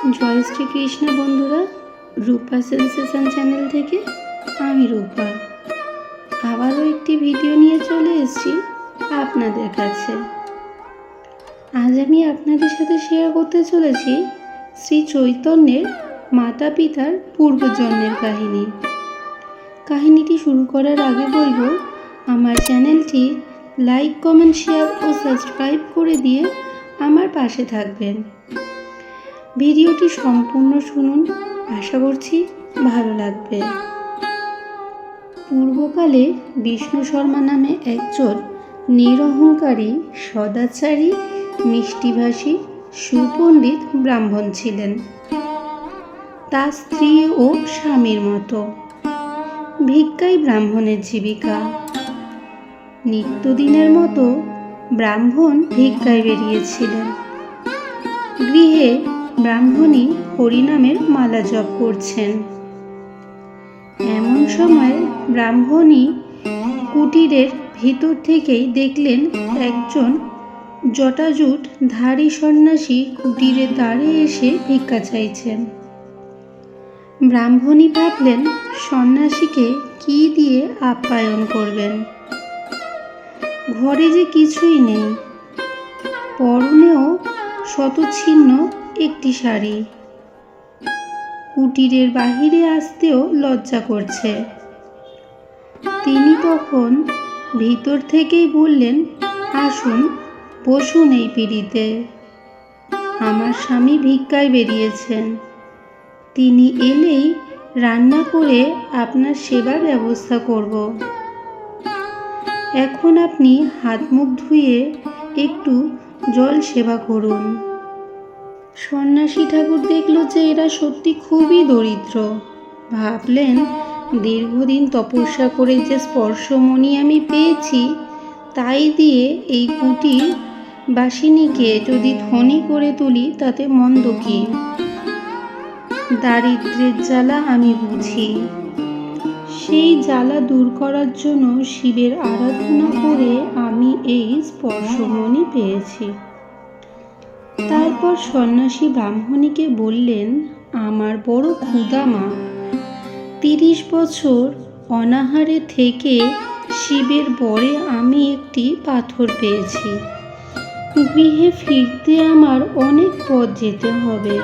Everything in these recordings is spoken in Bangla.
জয় শ্রীকৃষ্ণ বন্ধুরা, রূপা সেন্সেশন চ্যানেল থেকে আমি রূপা। আবারও একটি ভিডিও নিয়ে চলে এসেছি আপনাদের কাছে। আজ আমি আপনাদের সাথে শেয়ার করতে চলেছি শ্রী চৈতন্যের মাতা পিতার পূর্বজন্মের কাহিনী। কাহিনীটি শুরু করার আগে বলব, আমার চ্যানেলটি লাইক কমেন্ট শেয়ার ও সাবস্ক্রাইব করে দিয়ে আমার পাশে থাকবেন। ভিডিওটি সম্পূর্ণ শুনুন। আশা করছি ভালো লাগবে। পূর্বকালে বিষ্ণু শর্মা নামে একজন নিরহংকারী, সদাচারী, মিষ্টিভাষী, সুপণ্ডিত ব্রাহ্মণ ছিলেন। তার স্ত্রী ও স্বামীর মতো। ভিক্ষাই ব্রাহ্মণের জীবিকা। নিত্যদিনের মতো ব্রাহ্মণ ভিক্ষায় বেরিয়েছিলেন। গৃহে ব্রাহ্মণী হরিনামের মালা জপ করছেন। এমন সময় ব্রাহ্মণী কুটিরের ভিতর থেকেই দেখলেন একজন জটাজুট ধারী সন্ন্যাসী কুটিরের দ্বারে এসে ভিক্ষা চাইছেন। ব্রাহ্মণী ভাবলেন, সন্ন্যাসীকে কি দিয়ে আপ্যায়ন করবেন? ঘরে যে কিছুই নেই, পরনেও শতছিন্ন একটি শাড়ি। কুটিরের বাহিরে আসতেও লজ্জা করছে। তিনি তখন ভিতর থেকেই বললেন, আসুন, বসুন এই পিড়িতে। আমার স্বামী ভিক্ষায় বেরিয়েছেন। তিনি এলেই রান্না করে আপনার সেবার ব্যবস্থা করব। এখন আপনি হাত মুখ ধুয়ে একটু জল সেবা করুন। সন্ন্যাসী ঠাকুর দেখল যে এরা সত্যি খুবই দরিদ্র। ভাবলেন, দীর্ঘদিন তপস্যা করে যে স্পর্শমণি আমি পেয়েছি, তাই দিয়ে এই কুটির বাসিনীকে যদি ধনী করে তুলি, তাতে মন্দ কি? দারিদ্রের জ্বালা আমি বুঝি। সেই জ্বালা দূর করার জন্য শিবের আরাধনা করে আমি এই স্পর্শমণি পেয়েছি। তারপর সন্ন্যাসী ব্রাহ্মণীকে বললেন, আমার বড় ক্ষুদা মা। তিরিশ বছর অনাহারে থেকে শিবের বরে আমি একটি পাথর পেয়েছি। গৃহে ফিরতে আমার অনেক পথ যেতে হবে।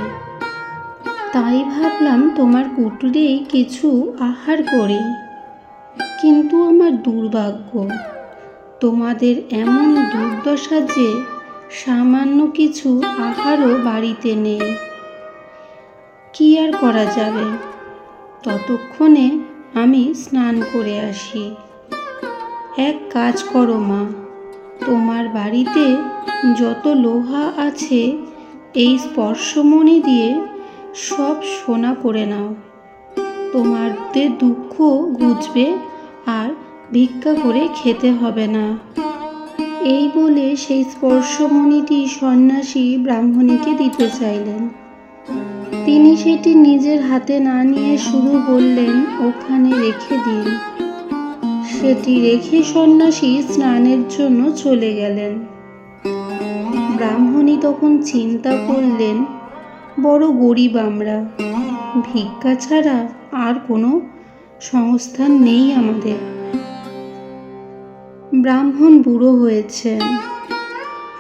তাই ভাবলাম তোমার কুটুরেই কিছু আহার করি। কিন্তু আমার দুর্ভাগ্য, তোমাদের এমন দুর্দশা যে সামান্য কিছু আহারও বাড়িতে নেই। কি আর করা যাবে? ততক্ষণে আমি স্নান করে আসি। এক কাজ করো মা, তোমার বাড়িতে যত লোহা আছে, এই স্পর্শমণি দিয়ে সব সোনা করে নাও। তোমাদের দুঃখ ঘুচবে আর ভিক্ষা করে খেতে হবে না। এই বলে সেই স্পর্শমণিটি সন্ন্যাসী ব্রাহ্মণীকে দিতে চাইলেন। তিনি সেটি নিজের হাতে না নিয়ে শুরু বললেন ওখানে রেখে দিন। সেটি রেখে সন্ন্যাসী স্নানের জন্য চলে গেলেন। ব্রাহ্মণী তখন চিন্তা করলেন, বড় গরিব আমরা, ভিক্ষা ছাড়া আর কোনো সংস্থান নেই আমাদের। ব্রাহ্মণ বুড়ো হয়েছেন,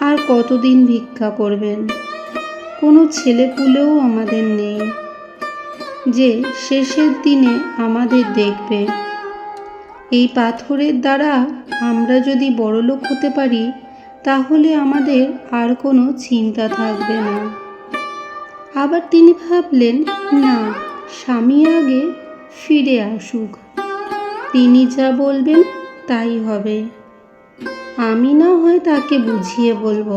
আর কতদিন ভিক্ষা করবেন? কোনো ছেলেপুলেও আমাদের নেই। যে শেষের দিনে আমাদের দেখবে। এই পাথরের দ্বারা আমরা যদি বড়লোক হতে পারি, তাহলে আমাদের আর কোনো চিন্তা থাকবে না। আবার তিনি ভাবলেন, না, স্বামী আগে ফিরে আসুক। তিনি যা বলবেন তাই হবে। আমি না হয় তাকে বুঝিয়ে বলব।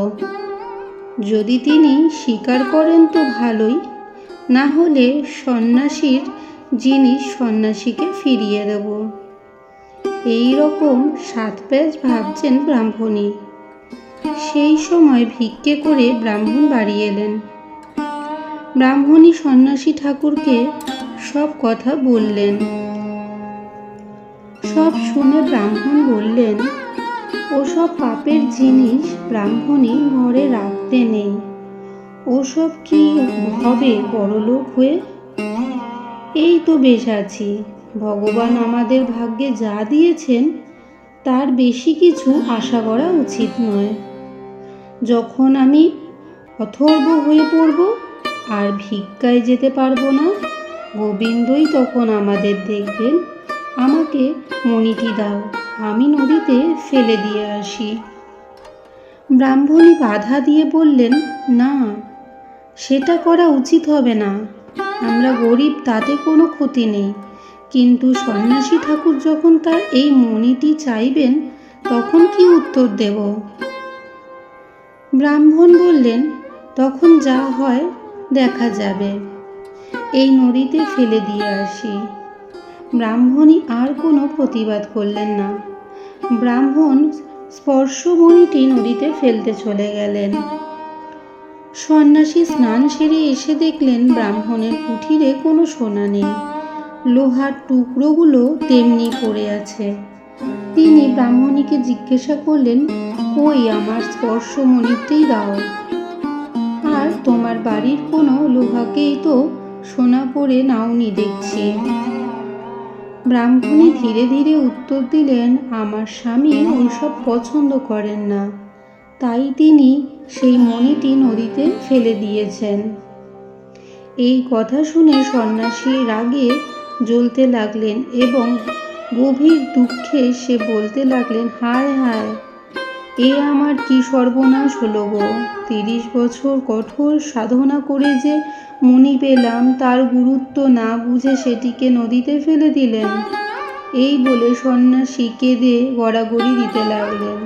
যদি তিনি স্বীকার করেন তো ভালোই, না হলে সন্ন্যাসীর জিনিস সন্ন্যাসীকে ফিরিয়ে দেব। এই রকম সাত প্যাচ ভাবছেন ব্রাহ্মণী সেই সময় ভিক্ষে করে ব্রাহ্মণ বাড়ি এলেন। ব্রাহ্মণী সন্ন্যাসী ঠাকুরকে সব কথা বললেন। সব শুনে ব্রাহ্মণ বললেন ওসব পাপের জিনিস ব্রাহ্মণী ঘরে রাখতে নেই। ওসব কি হবে বড়লোক হয়ে? এই তো বেশ আছি। ভগবান আমাদের ভাগ্যে যা দিয়েছেন, তার বেশি কিছু আশা করা উচিত নয়। যখন আমি অথর্ব হয়ে পড়ব, আর ভিক্ষায় যেতে পারব না, গোবিন্দই তখন আমাদের দেখবেন। আমাকে মণিটি দাও। আমি নদীতে ফেলে দিয়ে আসি। ব্রাহ্মণী বাধা দিয়ে বললেন, না, সেটা করা উচিত হবে না। আমরা গরিব, তাতে কোনো ক্ষতি নেই। কিন্তু সন্ন্যাসী ঠাকুর যখন তার এই মণিটি চাইবেন, তখন কি উত্তর দেব? ব্রাহ্মণ বললেন, তখন যা হয়, দেখা যাবে। এই নদীতে ফেলে দিয়ে আসি। ব্রাহ্মণী আর কোনো প্রতিবাদ করলেন না। ব্রাহ্মণ স্পর্শমণিটি নদীতে ফেলতে চলে গেলেন। সন্ন্যাসী স্নান সেরে এসে দেখলেন ব্রাহ্মণের কুঠিরে কোনো সোনা নেই। লোহার টুকরোগুলো তেমনি পড়ে আছে। তিনি ব্রাহ্মণীকে জিজ্ঞাসা করলেন, কই আমার স্পর্শমণিতেই দাও? আর তোমার বাড়ির কোনো লোহাকেই তো সোনা করে নাওনি দেখছি। ব্রাহ্মণী ধীরে ধীরে উত্তর দিলেন, আমার স্বামী ওইসব পছন্দ করেন না। তাই তিনি সেই মণিটি নদীতে ফেলে দিয়েছেন। এই কথা শুনে সন্ন্যাসী রাগে জ্বলতে লাগলেন এবং গভীর দুঃখে সে বলতে লাগলেন, হায় হায় এ আমার কি সর্বনাশ হলো গো? তিরিশ বছর কঠোর সাধনা করে যে মণি পেলাম, তার গুরুত্ব না বুঝে সেটিকে নদীতে ফেলে দিলেন। এই বলে সন্ন্যাসী কেঁদে গড়াগড়ি দিতে লাগলেন।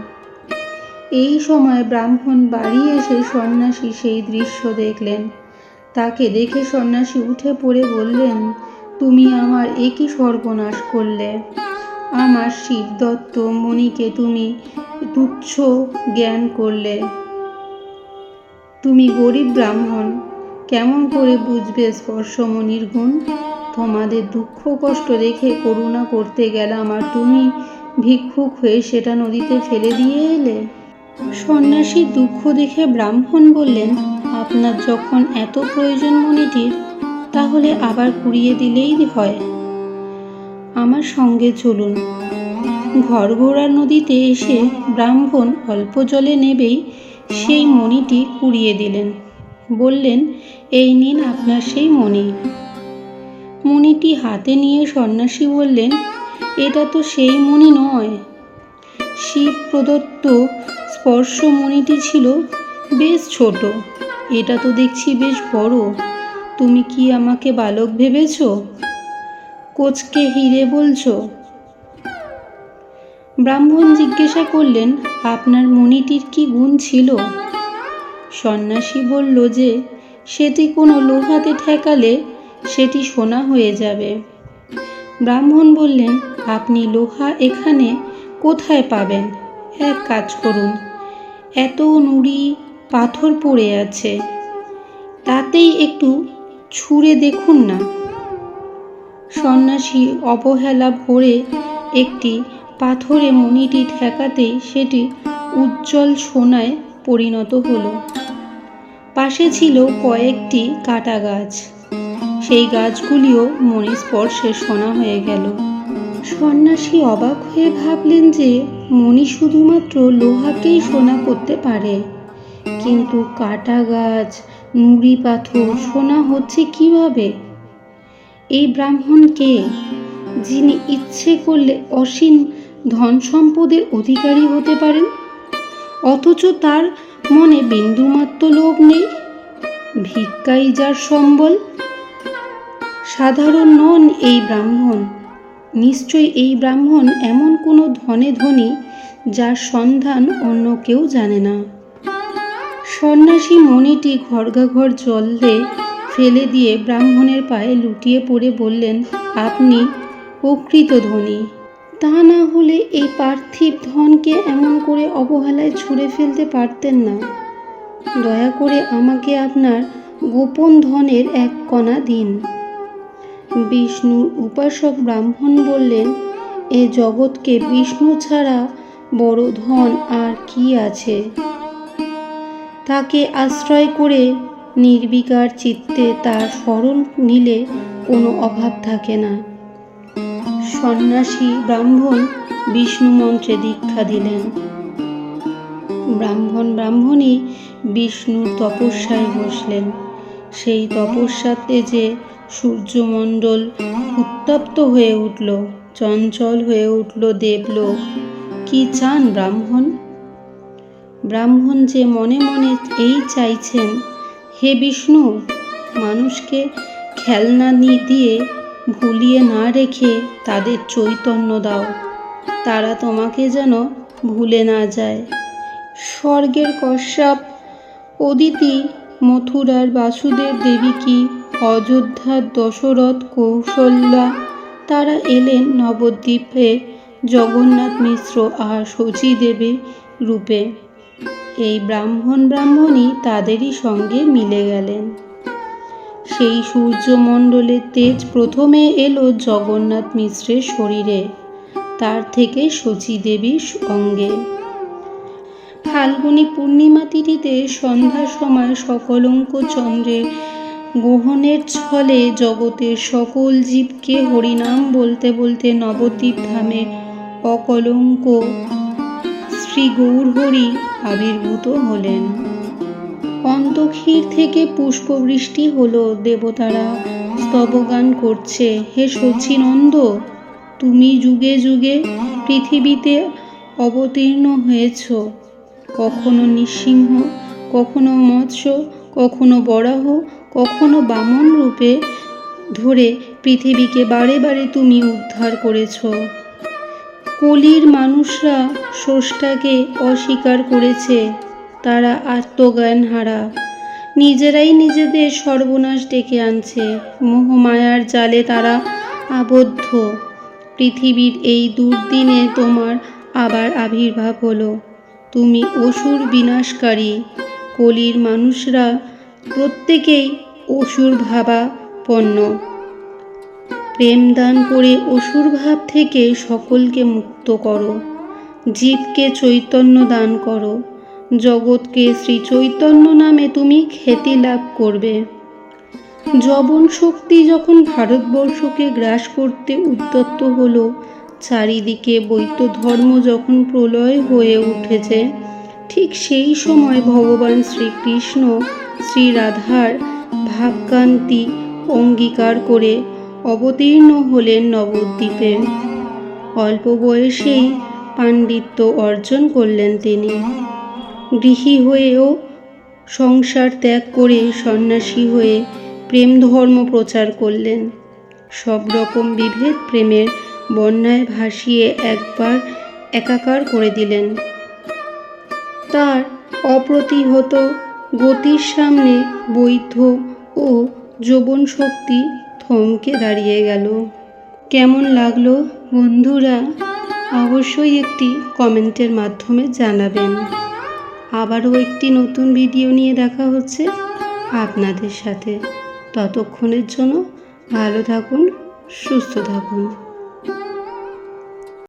এই সময় ব্রাহ্মণ বাড়ি এসে সন্ন্যাসী সেই দৃশ্য দেখলেন। তাকে দেখে সন্ন্যাসী উঠে পড়ে বললেন, তুমি আমার একই সর্বনাশ করলে? আমার শিব দত্ত মণিকে তুমি তুচ্ছ জ্ঞান করলে। তুমি গরিব ব্রাহ্মণ, কেমন করে বুঝবে স্পর্শমণির গুণ? তোমাদের দুঃখ কষ্ট দেখে করুণা করতে গেলাম আর তুমি ভিক্ষুক হয়ে সেটা নদীতে ফেলে দিয়ে এলে? সন্ন্যাসীর দুঃখ দেখে ব্রাহ্মণ বললেন, আপনার যখন এত প্রয়োজন মনিটির, তাহলে আবার কুড়িয়ে দিলেই হয়। আমার সঙ্গে চলুন। ঘরঘোড়ার নদীতে এসে ব্রাহ্মণ অল্প জলে নেবেই সেই মণিটি কুড়িয়ে দিলেন। বললেন, এই নিন আপনার সেই মণি। মণিটি হাতে নিয়ে সন্ন্যাসী বললেন, এটা তো সেই মণি নয়। শিব প্রদত্ত স্পর্শ মণিটি ছিল বেশ ছোট। এটা তো দেখছি বেশ বড়। তুমি কি আমাকে বালক ভেবেছ? কোচকে হিরে বলছো? ব্রাহ্মণ জিজ্ঞাসা করলেন, আপনার মণিটির কি গুণ ছিল? সন্ন্যাসী বলল যে, সেটি কোনো লোহাতে ঠেকালে সেটি সোনা হয়ে যাবে। ব্রাহ্মণ বললেন, আপনি লোহা এখানে কোথায় পাবেন? এক কাজ করুন, এত নুড়ি পাথর পড়ে আছে, তাতেই একটু ছুঁড়ে দেখুন না। সন্ন্যাসী অবহেলা ভরে একটি পাথরে মণিটি ঠেকাতেই সেটি উজ্জ্বল সোনায় পরিণত হলো। পাশে ছিল কয়েকটি কাটা গাছ। সেই গাছগুলিও মণি স্পর্শে সোনা হয়ে গেল। সন্ন্যাসী অবাক হয়ে ভাবলেন যে মণি শুধুমাত্র লোহাকেই সোনা করতে পারে। কিন্তু কাটা গাছ, নুড়ি পাথর, সোনা হচ্ছে কীভাবে? এই ব্রাহ্মণ কে, যিনি ইচ্ছে করলে অসীম ধন সম্পদের অধিকারী হতে পারেন। অথচ তার মনে বিন্দুমাত্র লোভ নেই। ভিক্ষাই যার সম্বল। সাধারণ নন এই ব্রাহ্মণ। নিশ্চয় এই ব্রাহ্মণ এমন কোনো ধনে ধনী যার সন্ধান অন্য কেউ জানে না। সন্ন্যাসী মণিটি ঘরগাঘর জলে ফেলে দিয়ে ব্রাহ্মণের পায়ে লুটিয়ে পড়ে বললেন, আপনি প্রকৃত ধনী। তা না হলে এই পার্থিব ধনকে এমন করে অবহেলায় ছুঁড়ে ফেলতে পারতেন না। দয়া করে আমাকে আপনার গোপন ধনের এক কণা দিন। বিষ্ণুর উপাসক ব্রাহ্মণ বললেন, এ জগৎকে বিষ্ণু ছাড়া বড় ধন আর কি আছে? তাকে আশ্রয় করে নির্বিকার চিত্তে তার স্মরণ নিলে কোনো অভাব থাকে না। সন্ন্যাসী ব্রাহ্মণ বিষ্ণু মন্ত্রে দীক্ষা দিলেন। ব্রাহ্মণ ব্রাহ্মণী বিষ্ণুর তপস্যায় বসলেন। সেই তপস্যাতে যে সূর্যমণ্ডল উত্তপ্ত হয়ে উঠল, চঞ্চল হয়ে উঠল দেবলোক, কি চান ব্রাহ্মণ? ব্রাহ্মণ যে মনে মনে এই চাইছেন, হে বিষ্ণু, মানুষকে খেলনা নি দিয়ে ভুলিয়ে না রেখে তাদের চৈতন্য দাও। তারা তোমাকে যেন ভুলে না যায়। স্বর্গের কশ্যপ, অদিতি মথুরার বাসুদেব দেবীকি অযোধ্যার দশরথ কৌশল্যা? তারা এলেন নবদ্বীপে জগন্নাথ মিশ্র আর শচী দেবী রূপে। এই ব্রাহ্মণ ব্রাহ্মণী তাদেরই সঙ্গে মিলে গেলেন। সেই সূর্যমণ্ডলের তেজ প্রথমে এলো জগন্নাথ মিশ্রের শরীরে, তার থেকে শচী দেবীর অঙ্গে। ফাল্গুনী পূর্ণিমা তিথিতে সন্ধ্যার সময় সকলঙ্ক চন্দ্রের গ্রহণের ছলে জগতের সকল জীবকে হরিনাম বলতে বলতে নবদ্বীপ ধামে অকলঙ্ক শ্রী গৌরহরি আবির্ভূত হলেন। অন্তক্ষীর থেকে পুষ্পবৃষ্টি হলো, দেবতারা স্তবগান করছে। হে সচিনন্দ তুমি যুগে যুগে পৃথিবীতে অবতীর্ণ হয়েছ। কখনো নৃসিংহ, কখনো মৎস্য, কখনো বরাহ, কখনো বামন রূপে ধরে পৃথিবীকে বারে বারে তুমি উদ্ধার করেছ। কলির মানুষরা স্রষ্টাকে অস্বীকার করেছে। তারা আত্মজ্ঞান হারা। নিজেরাই নিজেদের সর্বনাশ ডেকে আনছে। মোহমায়ার জালে তারা আবদ্ধ। পৃথিবীর এই দুর্দিনে তোমার আবার আবির্ভাব হলো। তুমি অসুর বিনাশকারী। কলির মানুষরা প্রত্যেকেই অসুর ভাবাপন্ন। প্রেম দান করে অসুর ভাব থেকে সকলকে মুক্ত করো। জীবকে চৈতন্য দান করো। জগৎকে শ্রী চৈতন্য নামে তুমি খ্যাতি লাভ করবে। যবন শক্তি যখন ভারতবর্ষকে গ্রাস করতে উদ্যত্ত হলো, চারিদিকে বৈদ্য ধর্ম যখন প্রলয় হয়ে উঠেছে, ঠিক সেই সময় ভগবান শ্রীকৃষ্ণ শ্রী রাধার ভাবকান্তি অঙ্গীকার করে অবতীর্ণ হলেন নবদ্বীপে। অল্প বয়সেই পাণ্ডিত্য অর্জন করলেন তিনি। গৃহী হয়েও সংসার ত্যাগ করে সন্ন্যাসী হয়ে প্রেম ধর্ম প্রচার করলেন। সব রকম বিভেদ প্রেমের বন্যায় ভাসিয়ে একবার একাকার করে দিলেন। তার অপ্রতিহত গতির সামনে বৈধ ও যৌবন শক্তি থমকে দাঁড়িয়ে গেল। কেমন লাগল বন্ধুরা, অবশ্যই একটি কমেন্টের মাধ্যমে জানাবেন। আবারও একটি নতুন ভিডিও নিয়ে দেখা হচ্ছে আপনাদের সাথে। ততক্ষণের জন্য ভালো থাকুন, সুস্থ থাকুন।